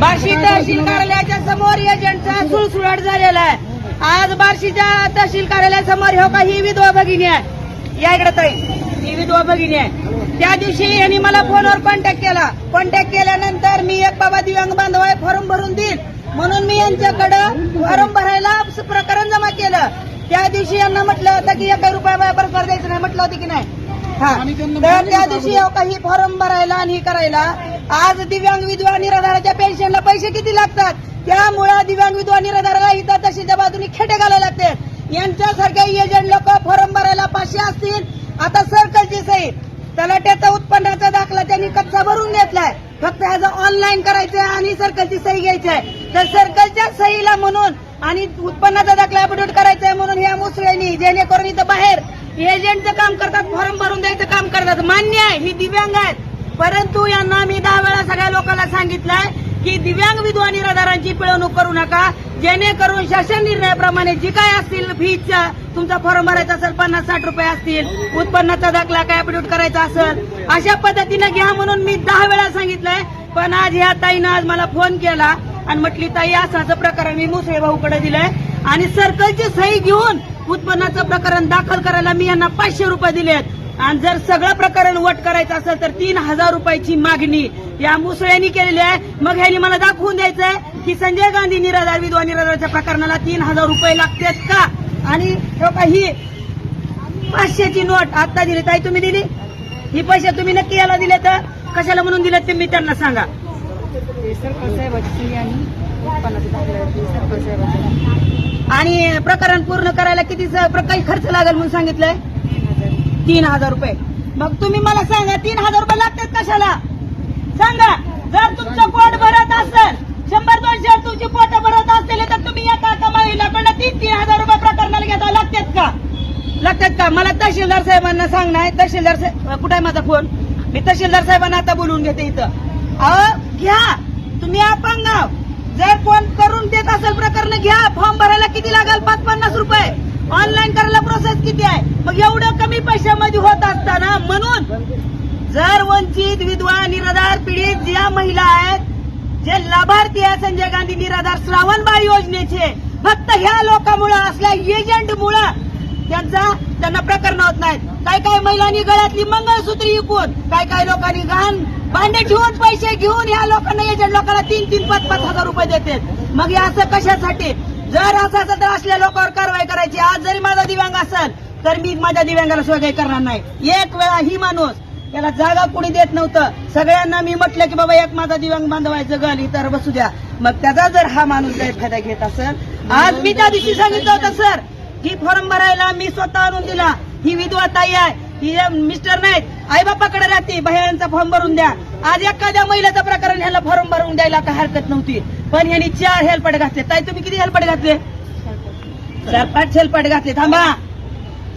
बार्शी तहसील कार्यालयाच्या समोर एजंटचा सुळसुळाट झालेला आहे. आज बार्शीच्या तहसील कार्यालयासमोर हो का ही विधवा भगिनी आहे. या इकडे ताई ही विधवा भगिनी आहे. त्या दिवशी यांनी मला फोनवर कॉन्टॅक्ट केला. कॉन्टॅक्ट केल्यानंतर मी एक बाबा दिव्यांग बांधव आहे फॉर्म भरून देईल. म्हणून मी यांच्याकडं फॉर्म भरायला प्रकरण जमा केलं. त्या दिवशी यांना म्हटलं होतं की एका रुपया परस्पर द्यायचं नाही म्हटलं होतं की नाही. हा. तर त्या दिवशी अहो काही फॉर्म भरायला आणि हे करायला आज दिव्यांग विधवा निराधाराच्या पेन्शनला पैसे किती लागतात? त्यामुळे दिव्यांग विधवा निराधाराला इथं तशीच्या बाजूने खेटे घालायला लागतात. यांच्यासारख्या एजंट लोक फॉर्म भरायला पाचशे असतील. आता सर्कलची सही. तलाट्याचा उत्पन्नाचा दाखला त्यांनी कच्चा भरून घेतलाय. फक्त ह्याचं ऑनलाईन करायचंय आणि सर्कलची सही घ्यायची आहे तर सर्कलच्या सहीला म्हणून आणि उत्पन्नाचा दाखला अपडेट करायचा आहे म्हणून ह्या मुसळ्यांनी जेणेकरून इथं बाहेर एजंटचं काम करतात फॉर्म भरून द्यायचं काम करतात. मान्य आहे ही दिव्यांग आहेत. परंतु यांना मी दहा वेळा सगळ्या लोकांना सांगितलंय की दिव्यांग विधवा निराधारांची पिळवणूक करू नका. जेणेकरून शासन निर्णयाप्रमाणे जी काय असतील फीचा तुमचा फॉर्म भरायचा असेल पन्नास साठ रुपये असतील उत्पन्नाचा दाखला काय अपडेट करायचा असेल अशा पद्धतीनं घ्या म्हणून मी दहा वेळा सांगितलंय. पण आज ह्या ताईनं आज मला फोन केला आणि म्हटली ताई असं प्रकरण मी मुसळे भाऊकडे दिलंय आणि सर्कलची सही घेऊन उत्पन्नाचं प्रकरण दाखल करायला मी यांना पाचशे रुपये दिलेत. आणि जर सगळं प्रकरण वट करायचं असेल तर तीन हजार रुपयाची मागणी या मुसळ्यांनी केलेली आहे. मग ह्यांनी मला दाखवून द्यायचंय की संजय गांधी निराधार विधवा निराधारच्या प्रकरणाला तीन हजार रुपये लागतात का? आणि ही पाचशेची नोट आता दिली. ताई तुम्ही दिली? ही पैसे तुम्ही नक्की याला दिले तर कशाला म्हणून दिले ते मी त्यांना सांगा. आणि प्रकरण पूर्ण करायला किती काही खर्च लागेल म्हणून सांगितलंय? तीन हजार रुपये. मग तुम्ही मला सांगा तीन हजार रुपये लागतात कशाला? सांगा जर तुमचं पोट भरत असेल शंभर दोनशे तुमची पोट भरत असतील तर तुम्ही या काका महिलाकडनं तीन तीन हजार रुपये प्रकरणाला घेता. लागतात का? लागतात का? मला तहसीलदार साहेबांना सांगणार आहे. तहसीलदार साहेब कुठे आहे माझा फोन? मी तहसीलदार साहेबांना आता बोलवून घेते इथं. अहो घ्या. तुम्ही अपंग आहो. जर फोन करून देत असेल प्रकरण घ्या. फॉर्म भरायला किती लागेल? पाच पन्नास रुपये. ऑनलाईन करायला प्रोसेस किती आहे? मग एवढं पैशामध्ये होत असताना म्हणून जर वंचित विधवा निराधार पीडित ज्या महिला आहेत जे लाभार्थी आहे संजय गांधी निराधार श्रावणबाळ योजनेचे फक्त ह्या लोकांमुळे असल्या एजंटमुळं त्यांचा त्यांना प्रकरण होत नाहीत. काय काय महिलांनी गळ्यातली मंगळसूत्री विकून काय काय लोकांनी घाण भांडे ठेवून पैसे घेऊन या लोकांना एजंट लोकांना तीन तीन पाच पाच हजार रुपये देतात. मग हे असं कशासाठी? जर असं असं तर असल्या लोकांवर कारवाई करायची. आज जरी माझा दिव्यांग असेल तर मी माझ्या दिव्यांगाला सोय काही करणार नाही. एक वेळा ही माणूस त्याला जागा कुणी देत नव्हतं. सगळ्यांना मी म्हटलं की बाबा एक माझा दिव्यांग बांधवायचं गल इतर बसू द्या. मग त्याचा जर हा माणूस गैरफायदा घेत असेल आज मी त्या दिवशी सांगितलं होतं सर की फॉर्म भरायला मी स्वतः आणून दिला. ही विधवा ताई आहे ही मिस्टर नाहीत आई बापाकडे राहते भयांचा फॉर्म भरून द्या. आज एखाद्या महिलेचं प्रकरण ह्याला फॉर्म भरून द्यायला काय हरकत नव्हती. पण ह्यानी चार हेल्पट घातले. ताई तुम्ही किती हेल्पट घातले? चार पाच हेल्पट घातले. थांबा.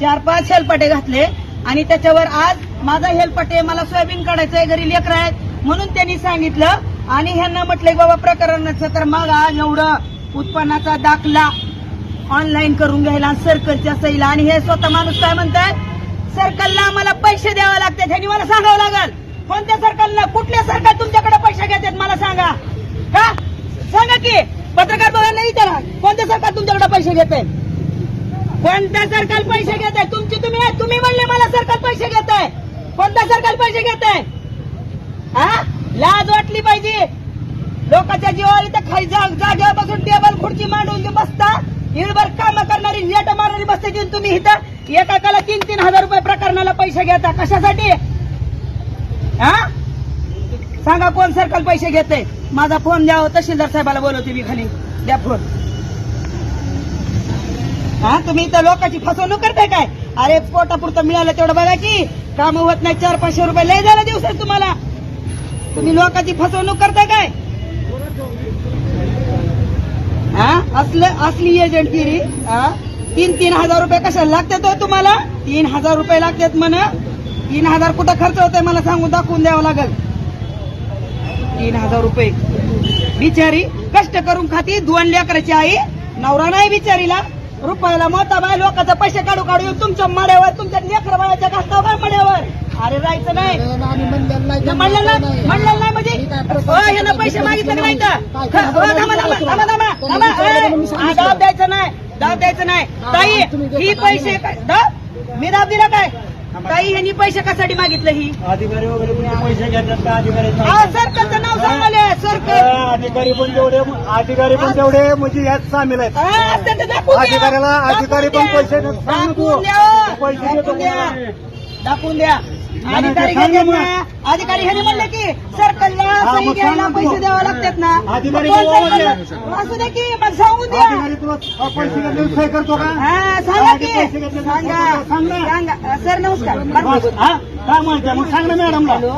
चार पाच हेलपाटे घातले आणि त्याच्यावर आज माझा हेलपाटे मला सोयाबीन काढायचंय घरी लेकर आहेत म्हणून त्यांनी सांगितलं. आणि ह्यांना म्हटलं बाबा प्रकरणाचं तर मग एवढं उत्पन्नाचा दाखला ऑनलाईन करून घ्यायला सर्कलच्या सईला आणि हे स्वतः माणूस काय म्हणताय? सर्कलला आम्हाला पैसे द्यावे लागतात ह्यांनी मला सांगावं लागल. कोणत्या सर्कलला कुठल्या सरकार तुमच्याकडे पैसे घेतात मला सांगा. का सांगा की. पत्रकार बघायला विचारा कोणत्या सरकार तुमच्याकडे पैसे घेते? कोणत्या सरकार पैसे घेत आहे तुमची तुम्ही तुम्ही म्हणले मला सरकार पैसे घेत आहे कोणत्या सरकार पैसे घेत आहे हा? लाज वाटली पाहिजे. लोकांच्या जीवावर इथं खाली जा- जागेवर बसून टेबल खुर्ची मांडून जे बसता हिरभर काम करणारी नेट मारणारी बसते जी तुम्ही इथं एकाकाला तीन तीन हजार रुपये प्रकरणाला पैसे घेता. कशासाठी? हा? सांगा कोण सरकार पैसे घेते माझा फोन द्यावं तहसीलदार साहेबाला बोलवते मी खाली. द्या फोन हा तुम्ही इथं लोकांची फसवणूक करताय काय? अरे पोटापुरतं मिळालं तेवढं बघा की काम होत नाही चार पाचशे रुपये लय झाला दिवसात तुम्हाला. तुम्ही लोकांची फसवणूक करताय काय? हा असलं असली एजंटगिरी हा? तीन तीन हजार रुपये कशाला लागतात हो तुम्हाला? तीन हजार रुपये लागतात म्हण. तीन हजार कुठं खर्च होतोय मला सांगून दाखवून द्यावं लागेल. तीन हजार रुपये. बिचारी कष्ट करून खाती दोन लेकराची आई नवरा नाही बिचारीला. रुपयाला मोठा बाय लोकांचे पैसे काढू काढू येऊन तुमच्या मड्यावर तुमच्या लेकर बाळाच्या घासतावर मड्यावर. अरे राहायचं नाही. आम्ही म्हणलेलं नाही म्हणलं ना म्हणलं नाही म्हणजे? ह्यानं पैसे मागितले का नाही हा, दाब द्यायचं नाही दाब द्यायचं नाही. ताई ही पैसे काय दाब? मी दाब दिला काय? ताई ह्यांनी पैसे कशासाठी मागितलं ही? अधिकारी वगैरे पैसे घेतात का? अधिकारी सर्कलचं नाव सांगाले अधिकारी पण तेवढे अधिकारी पण तेवढे म्हणजे यात सामील आहेत. अधिकाऱ्याला अधिकारी पण पैसे. सांग. दाखवून द्या. पैसे देतो दाखवून अधिकारी सांग अधिकारी ह्याने म्हणले की सही घ्यायला सांग ना पैसे. द्यावे लागतात ना. असू दे की मग सांगून द्या. पैसे सही करतो का? सांगा की. सांगा. सांग. सांगा. सर नमस्कार. बस, हा? काय म्हणते? मग सांग ना मॅडमला. हॅलो.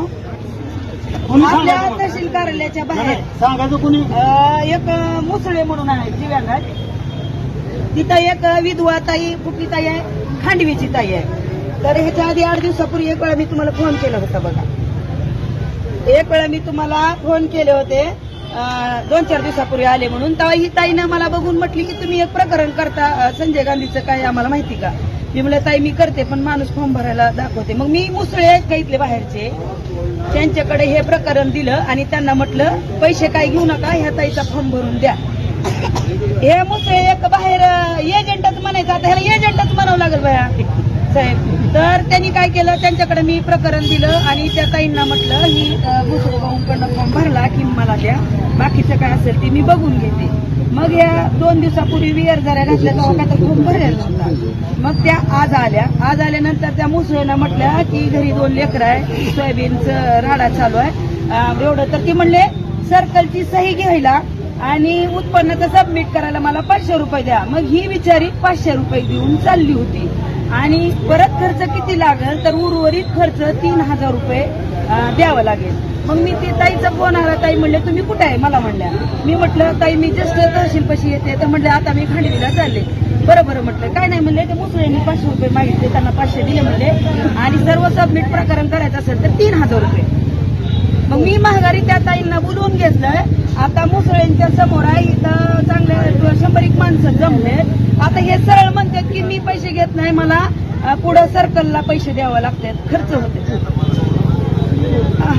कुणी आपल्या सांगायचं तहसील कार्यालयाच्या बाहेर. सांगायचं कुणी? अं, एक अं, मुसळे म्हणून आहे दिव्यांगात तिथं एक अं, विधवा ताई कुठली ताई आहे खांडवीची ताई आहे. तर ह्याच्या आधी आठ दिवसापूर्वी एक वेळा मी तुम्हाला फोन केला होता बघा. एक वेळा मी तुम्हाला फोन केले होते. दोन चार दिवसापूर्वी आले म्हणून तेव्हा ही ताईनं मला बघून म्हटली की तुम्ही एक प्रकरण करता संजय गांधीचं काय आम्हाला माहिती का? मी म्हणलं ताई मी करते पण माणूस फॉर्म भरायला दाखवते. मग मी मुसळे आहेत का इथले बाहेरचे त्यांच्याकडे हे प्रकरण दिलं आणि त्यांना म्हटलं पैसे काय घेऊ नका ह्या ताईचा फॉर्म भरून द्या. हे मुसळे एक बाहेर एजंटच म्हणायचं आता ह्याला एजंटच म्हणावं लागेल बया. साहेब. तर त्यांनी काय केलं? त्यांच्याकडे मी प्रकरण दिलं आणि त्या ताईंना म्हटलं ही मुसळे भाऊंकडनं फॉर्म भरला की मला द्या. बाकीचं काय असेल ते मी बघून घेते. मग या दोन दिवसापूर्वी वियर झाल्या घातल्या तेव्हा तर फॉर्म भरलेला होता. मग त्या आज आल्या. आज आल्यानंतर त्या मुसळेनं म्हटल्या की घरी दोन लेकरं आहे सोयाबीनचं राडा चालू आहे. एवढं तर ती म्हणले सर्कलची सही घ्यायला आणि उत्पन्नाचं सबमिट करायला मला पाचशे रुपये द्या. मग ही विचारी पाचशे रुपये देऊन चालली होती. आणि परत खर्च किती लागेल तर उर्वरित खर्च तीन हजार रुपये द्यावं लागेल. मग मी ते ताईचा फोन आला ताई म्हणले तुम्ही कुठे आहे? मला म्हणल्या. मी म्हटलं ताई मी जस्ट तहसीलपाशी येते. तर म्हणलं आता मी खांडवीला चालले. बरं बरं म्हटलं. काय नाही म्हणले ते मुसळ्यांनी पाचशे रुपये मागितले त्यांना पाचशे दिले म्हणले. आणि सर्व सबमिट प्रकरण करायचं असेल तर तीन हजार रुपये. मग मी महागारी त्या ताईंना बोलवून घेतलं आता मुसळ्यांच्या समोर आहे इथं चांगले शंभर एक माणसं जमले. आता हे सरळ म्हणतात की मी पैसे घेत नाही मला पुढं सर्कलला पैसे द्यावे लागतात. खर्च होते.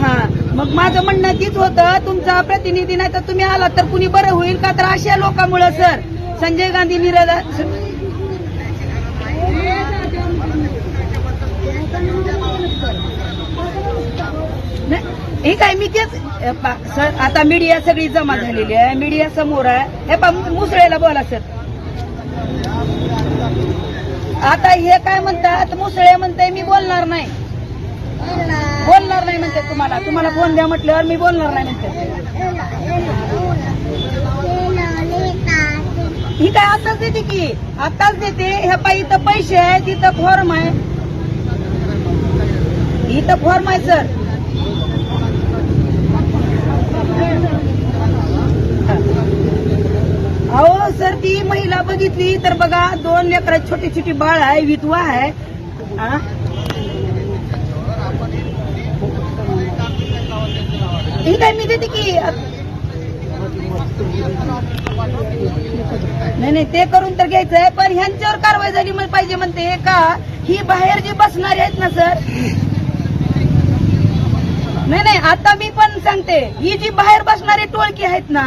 हा. मग माझं म्हणणं तीच होतं तुमचा प्रतिनिधी नाही तर तुम्ही आला तर कुणी बरं होईल का? तर अशा लोकांमुळे सर. संजय गांधी निराधा नाही, हे काय मी तेच सर आता मीडिया सगळी जमा झालेली आहे. मीडिया समोर आहे. हे पा मुसळेला बोला सर. आता हे काय म्हणतात? मुसळे म्हणते मी बोलणार नाही. बोलणार नाही म्हणते तुम्हाला. तुम्हाला फोन द्या म्हटल्यावर मी बोलणार नाही म्हणते ही काय आताच देते की? आताच देते. ह्या पाय इथं पैसे आहे तिथं फॉर्म आहे. इथं फॉर्म आहे सर. अहो सर ती महिला बघितली तर बघा दोन लेकर छोटी छोटी बाळ आहे विधवा आहे. ठीक आहे मी देते की? नाही नाही ते करून तर घ्यायचंय पण ह्यांच्यावर कारवाई झाली पाहिजे म्हणते का? ही बाहेर जी बसणारी आहेत ना सर? नाही नाही आता मी पण सांगते ही जी बाहेर बसणारी टोळकी आहेत ना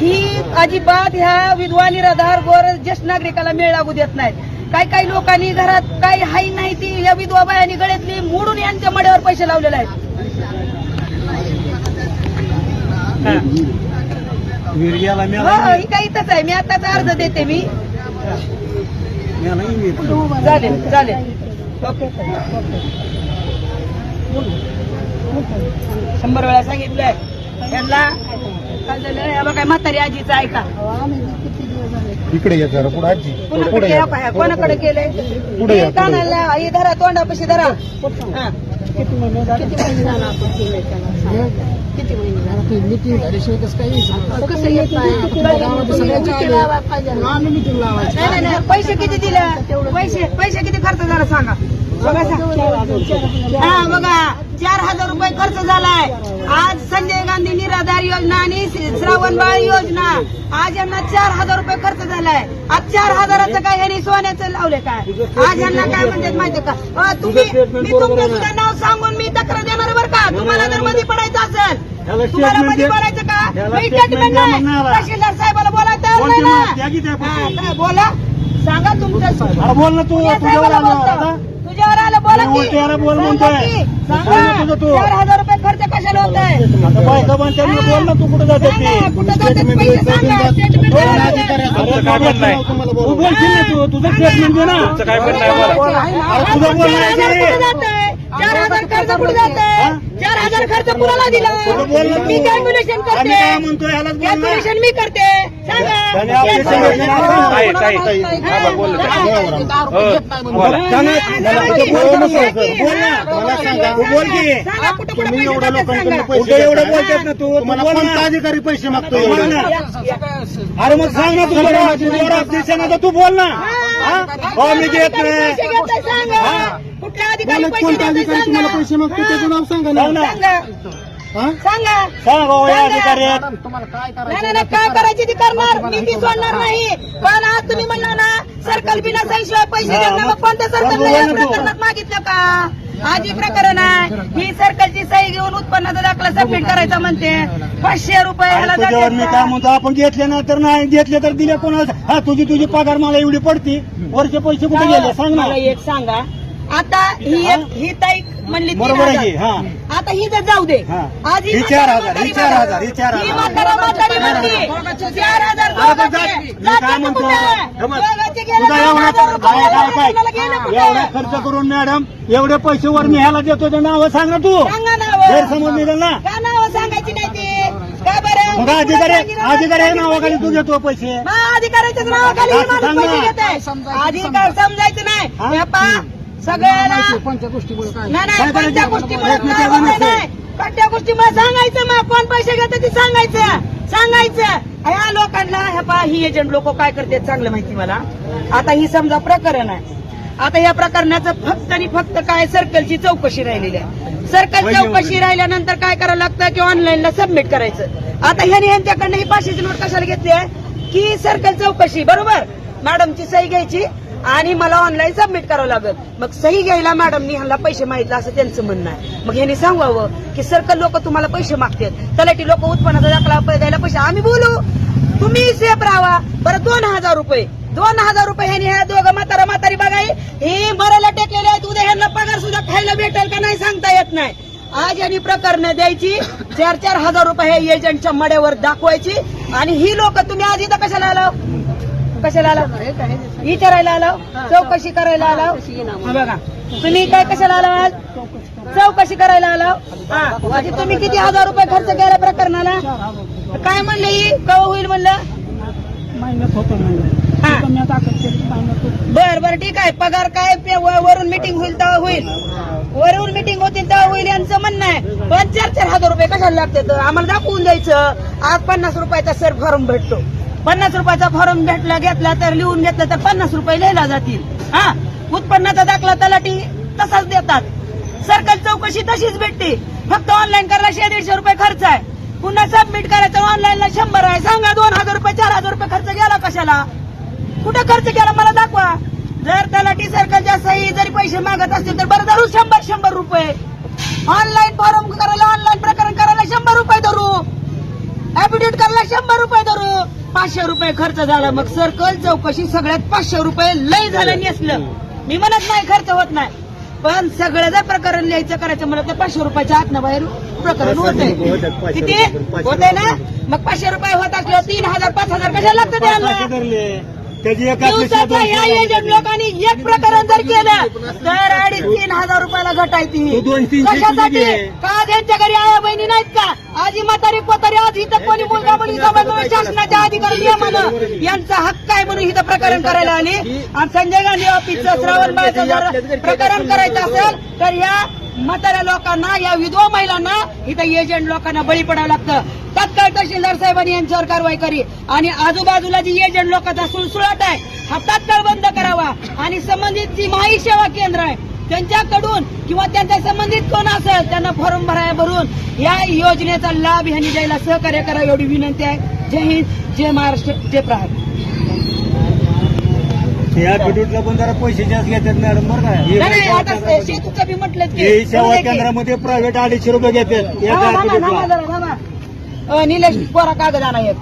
ही अजिबात ह्या विधवा निराधार गोर ज्येष्ठ नागरिकाला मेळ लागू देत नाहीत. काही काही लोकांनी घरात काही हाई नाही ती या विधवा बायांनी गळ्यातली मोडून यांच्या मड्यावर पैसे लावलेले आहेत. हो ही काही इथंच आहे. मी आताच अर्ज देते मी. मिळाला चालेल चालेल. ओके. शंभर वेळा सांगितलंय. त्यांना काय झालं हे बघा म्हातारी आजीचं ऐका. इकडे जरा पुढे आजी. पुढे कोणाकडे या. कोणाकडे केलंय पुढे या, हे कानाला ही धरा तोंडापाशी धरा. हा. किती महिने झाले? आता ती meeting झाल्याशिवाय कसं काय यायचं? कसं येत नाही गावात सगळ्यांच्या आलं. आम्ही meeting लावायची. नाही नाही नाही. पैसे किती दिले? पैसे पैसे किती खर्च झाला सांगा. हा बघा. चार हजार रुपये खर्च झालाय. आज संजय गांधी निराधार योजना आणि श्रावण बाळ योजना. आज यांना चार हजार रुपये खर्च झालाय. आज चार हजाराचं काय यांनी सोन्याचं लावले काय? आज यांना काय म्हणतात माहितीये का? तुम्ही मी तुमचं सुद्धा नाव सांगून मी तक्रार देणार बरं का? तुम्हाला जर मध्ये पडायचं असेल तुम्हाला मध्ये. पडायचं का? मी. म्हणणार. तहसीलदार साहेबाला काय बोला. सांगा तुमचं बोल ना तू तुझ्यावर आलं उलटी याला बोल म्हणतोय. तुझं तू. चार हजार रुपये खर्च कशाला होत आहे? आता बायका म्हणतात ना, बोल ना तू कुठे जाते सांगा, कुठं जातात पैसे सांगा. तुम्हाला तू बोलवलं. बोलशील ना तू? तुझं स्टेटमेंट दे ना. तुमचं काय म्हणणं आहे बोला अरे तुझं बोल चार हजार कुठं जातंय? चार हजार खर्च कुठे जातंय हा? चार हजार खर्च कुणाला दिला तू. मी कॅल्क्युलेशन आम्ही करते काय म्हणतोय यालाच बोल ना कॅल्क्युलेशन मी करते हा. हा, हा. तू. तू तुम्ही पैसे एवढ्या लोकांकडून एवढं. बोलतात ना तू तू अधिकारी पैसे मागतो अरे मग सांग ना राव, दिवसानं तू बोल ना हा? हो मी घेत नाही हा. कुठल्या अधिकारी कोणता तुम्हाला सांगा. पैसे मागतो त्याचं नाव सांगा ना. सांगा. हा? सांगा. हो अधिकारी काय नाही करायचं नाही नाही, काय करायची ती करणार. सोडणार नाही. पण आज तुम्ही म्हणला ना सर्कल बिना सहीशिवाय पैसे मग- कोणत्या सर्कलला या. प्रकरणात मागितलं का? आज हे प्रकरण आहे. ही सर्कलची सही घेऊन उत्पन्नाचा दाखला सबमिट करायचा म्हणते. पाचशे रुपये ह्याला अरे तुझ्यावर मी जातात काय का? म्हणतो आपण घेतले ना तर नाही घेतले तर दिले कोणाला? हा तुझी तुझी पगार मला एवढी पडती. वरचे पैसे कुठे गेले? सांग ना. मला एक सांगा. आता ही एक ही ताई म्हणली तीन बरोबर आहे हजार. हा आता ही जर जाऊ दे हा. आज ही चार हजार, ही चार हजार, ही चार ही हजार. म्हातारा म्हातारी म्हणते. चार हजार अरे पण दोघांचे. जा- मी जाते काय म्हणतो कुठे? हे बघ, दोघांचे गेले तुझा दोन एवढा हजार रुपये. काय काय काय कोणाला गेले कुठे? एवढा खर्च करून मॅडम एवढे पैसे वर मी ह्याला देतो ते नाव सांग ना तू सांगा नावं. गैरसमज निघाल ना का नावं सांगायची नाही ती का बरं मग अधिकारी अधिकारी नावाखाली तू घेतो पैसे मग अधिकाऱ्याच्याच नावाखाली ही असं माणूस सांग पैसे ना. घेत आहे अधिकार समजायचं? नाही हे पहा, सगळ्याला कोणत्या गोष्टीमुळे काय? नाही नाही काय करायचं? कोणत्या गोष्टीमुळे प्रयत्न नाही केला होत नसेल. नाही. कोणत्या गोष्टीमुळे सांगायचं? मग कोण पैसे घेते ते सांगायचं. सांगायचं. या लोकांना हे पहा ही एजंट लोक काय करते चांगलं माहिती मला. आता ही समजा प्रकरण आहे. आता या प्रकरणाचं फक्त आणि फक्त काय सर्कलची चौकशी राहिलेली आहे. सर्कल चौकशी राहिल्यानंतर काय करावं लागतं? की ऑनलाईनला सबमिट करायचं. आता ह्याने ह्यांच्याकडनं ही पाचशेची नोट कशाला घेतली आहे? की सर्कल चौकशी बरोबर? मॅडमची सही घ्यायची. आणि मला ऑनलाईन सबमिट करावं लागेल. मग सही घ्यायला मॅडमनी ह्यांना पैसे मागितलं असं त्यांचं म्हणणं आहे. मग ह्यांनी सांगावं की सर्कल लोक तुम्हाला पैसे मागतात? तलाठी लोक उत्पन्नाचा दाखला प- द्यायला पैसे. आम्ही बोलू तुम्ही सेफ राहा. बरं दोन हजार रुपये. दोन हजार रुपये ह्यानी ह्या दोघं म्हातारा म्हातारी बघाय हे मरायला टेकलेले आहेत. उद्या ह्यांना पगार सुद्धा खायला भेटेल का नाही सांगता येत नाही. आज यांनी प्रकरण द्यायची चार चार हजार रुपये एजंटच्या मड्यावर दाखवायची. आणि ही लोक तुम्ही आज इथं कशाला आलो कशाला आला? विचारायला आलो चौकशी करायला आलो. बघा तुम्ही काय कशाला आलो आज? चौकशी करायला आलो. म्हणजे तुम्ही किती हजार रुपये खर्च केला प्रकरणाला? काय म्हणलं ही? कवा होईल म्हणलं? बर बर ठीक आहे. पगार काय? पे- वरून मिटिंग होईल तेव्हा होईल. वरून मिटिंग होतील तेव्हा होईल यांचं म्हणणं आहे. पण चार चार हजार रुपये कशाला लागतात? आम्हाला दाखवून द्यायचं. आज पन्नास रुपयाचा सर फॉर्म भेटतो. पन्नास रुपयाचा फॉर्म भेटला घेतला तर लिहून घेतला तर पन्नास रुपये लिहिला जातील. हा? उत्पन्नाचा दाखला तलाठी तसाच देतात. सर्कल चौकशी तशीच भेटते. फक्त ऑनलाईन करायला शे दीडशे रुपये खर्च आहे. पुन्हा सबमिट करायचं ऑनलाईनला शंभर आहे. सांगा दोन हजार रुपये चार हजार रुपये खर्च गेला कशाला? कुठं खर्च केला? मला दाखवा. जर तलाठी सर्कलच्या सही जरी पैसे मागत असतील तर बरं धरू. शंभर शंभर रुपये. ऑनलाईन फॉर्म करायला ऑनलाईन प्रकरण करायला शंभर रुपये धरू. ऍफिडेविट करायला शंभर रुपये धरू. पाचशे रुपये खर्च झाला. मग सर्कल चौकशी सगळ्यात पाचशे रुपये लय झालं नेसलं मी म्हणत नाही खर्च होत नाही. पण सगळं जर प्रकरण लिहायचं करायचं म्हणलं तर पाचशे रुपयाच्या आतनं बाहेर प्रकरण होत किती? होतंय ना? मग पाचशे रुपये होत असल्यावर तीन हजार पाच हजार कशाला लागतं द्यायला दिवसाचा एजंट लोकांनी एक प्रकरण जर केलं तर अडीच तीन हजार रुपयाला घट आहे तू ती दोन तीनशे कशासाठी. का त्यांच्या घरी आया बहिणी नाहीत का? आजी म्हातारी कोतारी आज इथं कोणी मुलगा मुली शासनाच्या अधिकारी नियमानं यांचा हक्क आहे म्हणून इथं प्रकरण करायला आली. आणि संजय गांधी ऑफिसचं श्रावण बाळचं जर प्रकरण करायचं असेल तर या म्हाताऱ्या लोकांना या विधवा महिलांना इथं एजंट लोकांना बळी पडावं लागतं. तत्काळ तहसीलदार साहेबांनी यांच्यावर कारवाई करी. आणि आजूबाजूला जी एजंट लोकांचा सुळसुळाट आहे हा तात्काळ बंद करावा. आणि संबंधित जी माही सेवा केंद्र आहे त्यांच्याकडून किंवा त्यांच्या संबंधित कोण असेल त्यांना फॉर्म भराया भरून या योजनेचा लाभ ह्यांनी द्यायला सहकार्य करा एवढी विनंती आहे. जय हिंद जय महाराष्ट्र जय प्रहार. या बिडूटला पण जरा पैसे जास्त घेतात मॅडम बरं का. आता शेतूचं बी म्हटलं की हे सेवा? केंद्रामध्ये प्रायव्हेट अडीचशे रुपये घेतात. निलेश कोरा कागद आणा एक